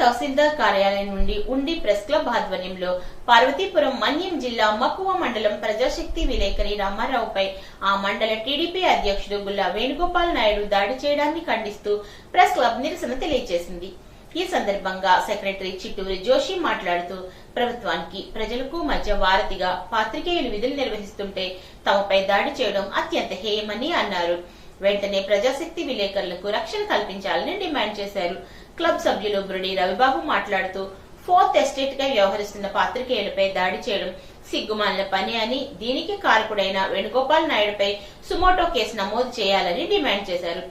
తహసీల్దార్ కార్యాలయం నుండి ఉండి ప్రెస్ క్లబ్ ఆధ్వర్యంలో పార్వతీపురం మన్యం జిల్లా మక్కువ మండలం ప్రజాశక్తి విలేకరి రామారావుపై ఆ మండల టీడీపీ అధ్యక్షుడు గుల్లా వేణుగోపాల్ నాయుడు దాడి చేయడాన్ని ఖండిస్తూ ప్రెస్ క్లబ్ నిరసన తెలియజేసింది. ఈ సందర్భంగా సెక్రటరీ చిట్టూరి జోషి మాట్లాడుతూ ప్రభుత్వానికి ప్రజలకు మధ్య వారధిగా పాత్రికేయులు విధులు నిర్వహిస్తుంటే తమపై దాడి చేయడం అత్యంత హేయమని అన్నారు. వెంటనే ప్రజాశక్తి విలేకరులకు రక్షణ కల్పించాలని డిమాండ్ చేశారు. క్లబ్ సభ్యులు బురడి రవిబాబు మాట్లాడుతూ ఫోర్త్ ఎస్టేట్గా వ్యవహరిస్తున్న పాత్రికేయులపై దాడి చేయడం సిగ్గుమాలిన పని అని దీనికి కారకుడైన వేణుగోపాల్ నాయుడుపై సుమోటో కేసు నమోదు చేయాలని డిమాండ్ చేశారు.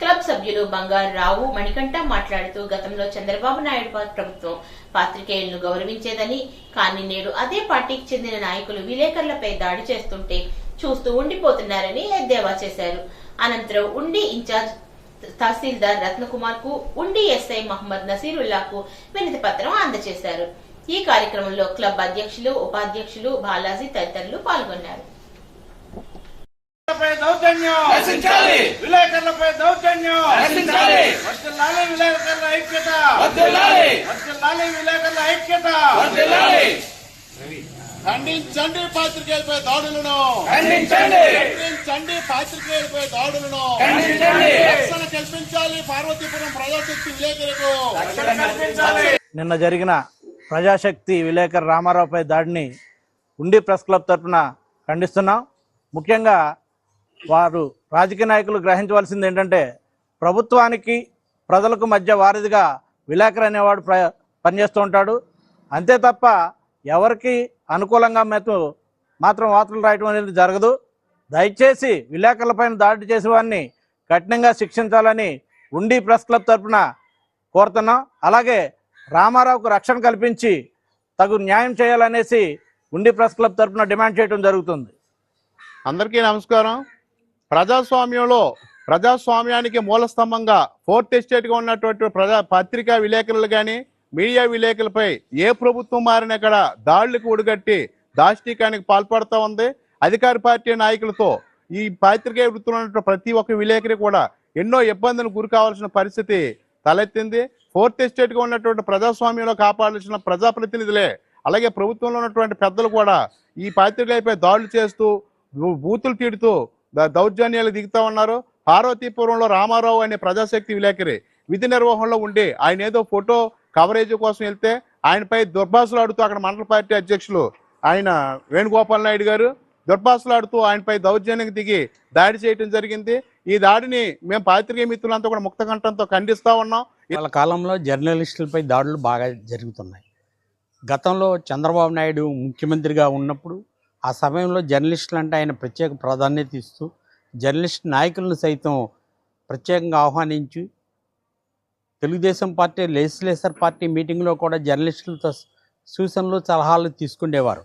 క్లబ్ సభ్యులు బంగారు రావు మణికంఠ మాట్లాడుతూ గతంలో చంద్రబాబు నాయుడు ప్రభుత్వం పాత్రికేయులను గౌరవించేదని కానీ నేడు అదే పార్టీకి చెందిన నాయకులు విలేకరులపై దాడి చేస్తుంటే చూస్తూ ఉండిపోతున్నారని ఎద్దేవా చేశారు. అనంతరం ఉండి ఇన్ఛార్జ్ తహసీల్దార్ రత్నకుమార్కు ఉండి ఎస్ఐ మహమ్మద్ నసీరుల్లాకు వినతి పత్రం అందజేశారు ఈ కార్యక్రమంలో క్లబ్ అధ్యక్షులు ఉపాధ్యక్షులు బాలాజీ తదితరులు పాల్గొన్నారు. విలేకరులపై దౌర్జన్యం! ఖండించండి పాత్రికేయులపై దాడులను. ఖండించండి. ఖండించండి పాత్రికేయులపై దాడులను. ఖండించండి. రక్షణ కల్పించాలి పార్వతీపురం ప్రజాశక్తి విలేకరులకు. నిన్న జరిగిన ప్రజాశక్తి విలేకరు రామారావుపై దాడిని ఉండి ప్రెస్ క్లబ్ తరఫున ఖండిస్తున్నాం. ముఖ్యంగా వారు రాజకీయ నాయకులు గ్రహించవలసింది ఏంటంటే ప్రభుత్వానికి ప్రజలకు మధ్య వారిదిగా విలేకరు అనేవాడు ప్ర పనిచేస్తూ ఉంటాడు. అంతే తప్ప ఎవరికి అనుకూలంగా మేము మాత్రం వార్తలు రాయటం అనేది జరగదు. దయచేసి విలేకరులపైన దాడి చేసే వారిని కఠినంగా శిక్షించాలని ఉండి ప్రెస్ క్లబ్ తరఫున కోరుతున్నాం. అలాగే రామారావుకు రక్షణ కల్పించి తగు న్యాయం చేయాలనేసి ఉండి ప్రెస్ క్లబ్ తరఫున డిమాండ్ చేయడం జరుగుతుంది. అందరికీ నమస్కారం. ప్రజాస్వామ్యంలో ప్రజాస్వామ్యానికి మూల స్తంభంగా ఫోర్త్ ఎస్టేట్గా ఉన్నటువంటి ప్రజా పత్రికా విలేకరులు కానీ మీడియా విలేకరులపై ఏ ప్రభుత్వం మారినా ఇక్కడ దాడులకు ఒడిగట్టి దాష్టీకానికి పాల్పడుతూ ఉంది. అధికార పార్టీ నాయకులతో ఈ పాత్రికేయ వృత్తిలో ఉన్నటువంటి ప్రతి ఒక్క విలేకరి కూడా ఎన్నో ఇబ్బందులకు గురి కావాల్సిన పరిస్థితి తలెత్తింది. ఫోర్త్ ఎస్టేట్గా ఉన్నటువంటి ప్రజాస్వామ్యంలో కాపాడాల్సిన ప్రజాప్రతినిధులే అలాగే ప్రభుత్వంలో ఉన్నటువంటి పెద్దలు కూడా ఈ పాత్రికేయులపై దాడులు చేస్తూ బూతులు తీడుతూ దౌర్జన్యాలు దిగుతా ఉన్నారు. పార్వతీపురంలో రామారావు అనే ప్రజాశక్తి విలేకరి విధి నిర్వహణలో ఉండి ఆయన ఏదో ఫోటో కవరేజ్ కోసం వెళ్తే ఆయనపై దుర్భాషలాడుతూ అక్కడ మండల పార్టీ అధ్యక్షులు ఆయన వేణుగోపాల్ నాయుడు గారు దుర్భాషలాడుతూ ఆయనపై దౌర్జన్యంగా దిగి దాడి చేయడం జరిగింది. ఈ దాడిని మేము పాత్రికేయ మిత్రులంతా కూడా ముక్త కంఠంతో ఉన్నాం. వాళ్ళ కాలంలో జర్నలిస్టులపై దాడులు బాగా జరుగుతున్నాయి. గతంలో చంద్రబాబు నాయుడు ముఖ్యమంత్రిగా ఉన్నప్పుడు ఆ సమయంలో జర్నలిస్టులు అంటే ఆయన ప్రత్యేక ప్రాధాన్యత ఇస్తూ జర్నలిస్ట్ నాయకులను సైతం ప్రత్యేకంగా ఆహ్వానించి తెలుగుదేశం పార్టీ లెజిస్లేచర్ పార్టీ మీటింగ్లో కూడా జర్నలిస్టులతో సూచనలు సలహాలు తీసుకునేవారు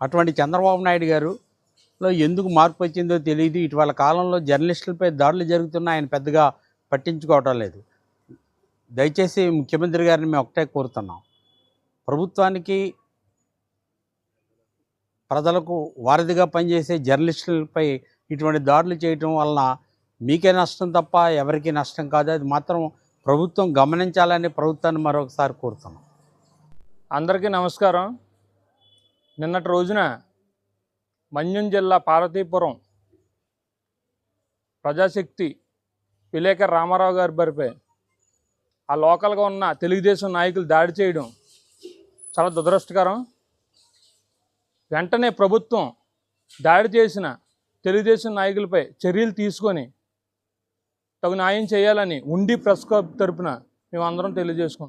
అటువంటి చంద్రబాబు నాయుడు గారులో ఎందుకు మార్పు వచ్చిందో తెలియదు ఇటీవల కాలంలో జర్నలిస్టులపై దాడులు జరుగుతున్నా ఆయన పెద్దగా పట్టించుకోవటం లేదు. దయచేసి ముఖ్యమంత్రి గారిని మేము ఒకటే కోరుతున్నాం. ప్రభుత్వానికి ప్రజలకు వారధిగా పనిచేసే జర్నలిస్టులపై ఇటువంటి దాడులు చేయటం వలన మీకే నష్టం తప్ప ఎవరికీ నష్టం కాదు. అది మాత్రం ప్రభుత్వం గమనించాలని ప్రభుత్వాన్ని మరొకసారి కోరుతున్నాం. అందరికీ నమస్కారం. నిన్నటి రోజున మన్యం జిల్లా పార్వతీపురం ప్రజాశక్తి విలేకర్ రామారావు గారి బరిపై ఆ లోకల్గా ఉన్న తెలుగుదేశం నాయకులు దాడి చేయడం చాలా దురదృష్టకరం. వెంటనే ప్రభుత్వం దాడి చేసిన తెలుగుదేశం నాయకులపై చర్యలు తీసుకొని తగు న్యాయం చేయాలని ఉండి ప్రెస్ క్లబ్ తరపున మేమందరం తెలియజేసుకుంటాం